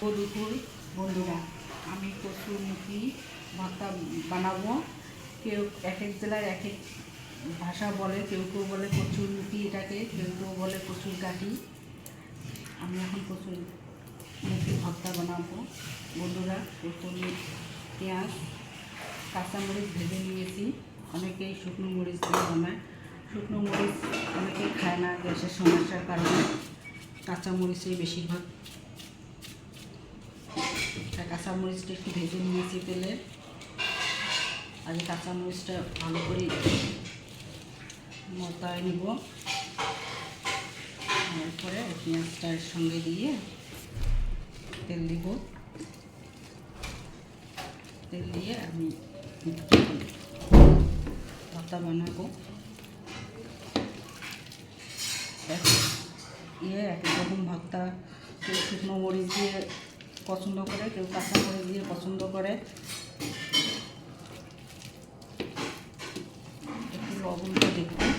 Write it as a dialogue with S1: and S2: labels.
S1: দুপুর বন্ধুরা, আমি কচুরমুখী ভর্তা বানাবো। কেউ এক এক জেলায় এক এক ভাষা বলে, কেউ কেউ বলে কচুরমুখী এটাকে, কেউ কেউ বলে কচুর কাঠি। আমি এখন কচুর মুখী ভর্তা বানাবো। বন্ধুরা, প্রথমে পেঁয়াজ, কাঁচামরিচ ভেজে নিয়েছি। অনেকেই শুকনো মরিচ দিয়ে বানায়। শুকনো মরিচ অনেকেই খায় না গ্যাসের সমস্যার কারণে। কাঁচামরিচেই বেশিরভাগ কাঁচামরিচটা একটু ভেজে নিয়েছি তেলে। আগে কাঁচামরিচটা ভালো করে মতায় নিব। তারপরে পেঁয়াজটার সঙ্গে দিয়ে তেল দিব। তেল দিয়ে আমি ভর্তা বানাবো। ইয়ে এক রকম কেউ শুকনো মরিচ দিয়ে পছন্দ করে কেউ কাঁচা মরিচ দিয়ে পছন্দ করে। একটু লবণটা দেখুন।